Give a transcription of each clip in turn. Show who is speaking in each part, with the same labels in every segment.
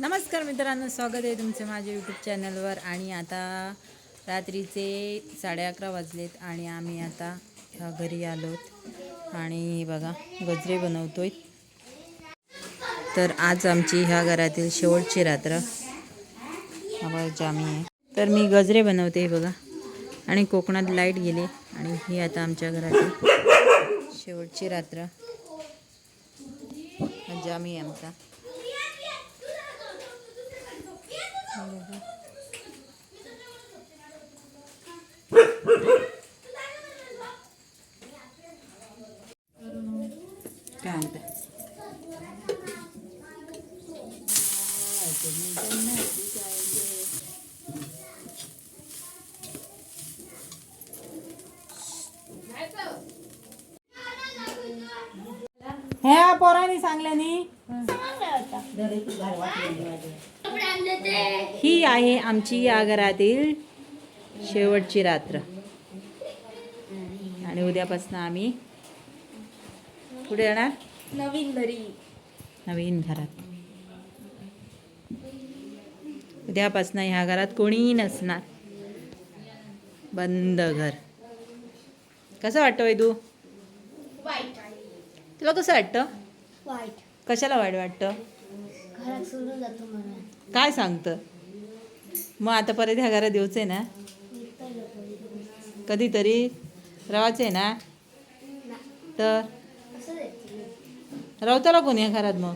Speaker 1: नमस्कार मित्रांनो स्वागत आहे तुमचं माझ्या यूट्यूब चॅनलवर आणि आता रात्रीचे साडे अकरा वाजलेत आणि आम्ही आता घरी आलोत. आणि बघा गजरे बनवतोय. तर आज आमची ह्या घरातील शेवटची रात्र. हवा जामी आहे. तर मी गजरे बनवते बघा. आणि कोकणात लाइट गेली आणि ही आता आमच्या घरातील शेवटची रात्र. जामी आहे आमचा काय म्हणताय ह्या पोरांनी सांगलं नी. ही आहे आमची या घरातील शेवटची रात्र. आणि उद्यापासून आम्ही कुठे येणार?
Speaker 2: नवीन घरी.
Speaker 1: नवीन घरात. उद्यापासून ह्या घरात कोणीही नसणार. बंद घर. कसं वाटतं वै तू
Speaker 2: वाईट.
Speaker 1: तुला कसं वाटतं?
Speaker 2: वाईट.
Speaker 1: कशाला वाईट वाटतं?
Speaker 2: घरात सोडून जातो मला
Speaker 1: काय सांगतं? मग आता परत ह्या घरात येऊचं आहे ना? कधीतरी राहायचं आहे ना? तर
Speaker 2: असं
Speaker 1: राहताला कोणी ह्या घरात मग?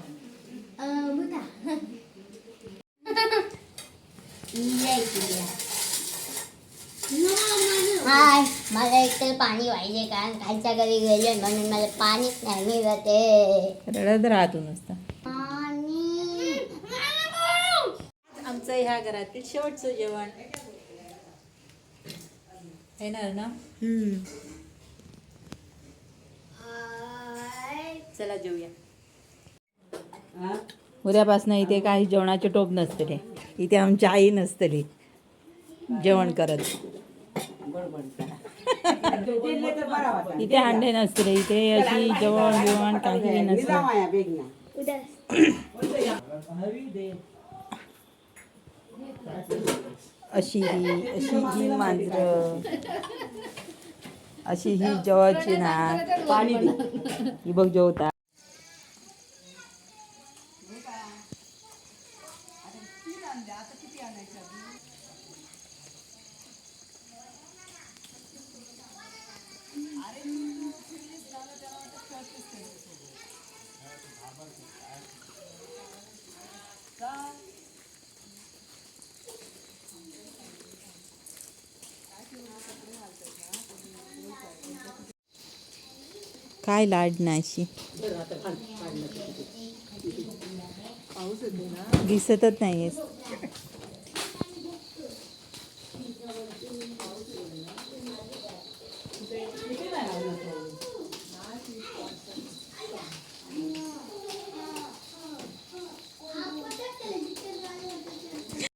Speaker 2: हाय मला एकतर पाणी पाहिजे कारण खालच्या घरी गेले म्हणून मला पाणीच नाही मिळते
Speaker 1: रडत राहतो नसता
Speaker 2: पाणी
Speaker 1: आमचं ह्या घरातील शेवटचं जेवण. येणार ना? चला जेऊया. उद्यापासून इथे काही जेवणाचे टोप नसतले इथे आमची आई नसतली जेवण करत. इथे अंडे नसतले इथे अशी जेवण बिवण काही नसतं.
Speaker 2: उद्या.
Speaker 1: अशी ही अशी ही मांजरं. अशी ही जवळची ना. पाणी ही बघ जेवता. काय लाड नाशी दिसतच नाही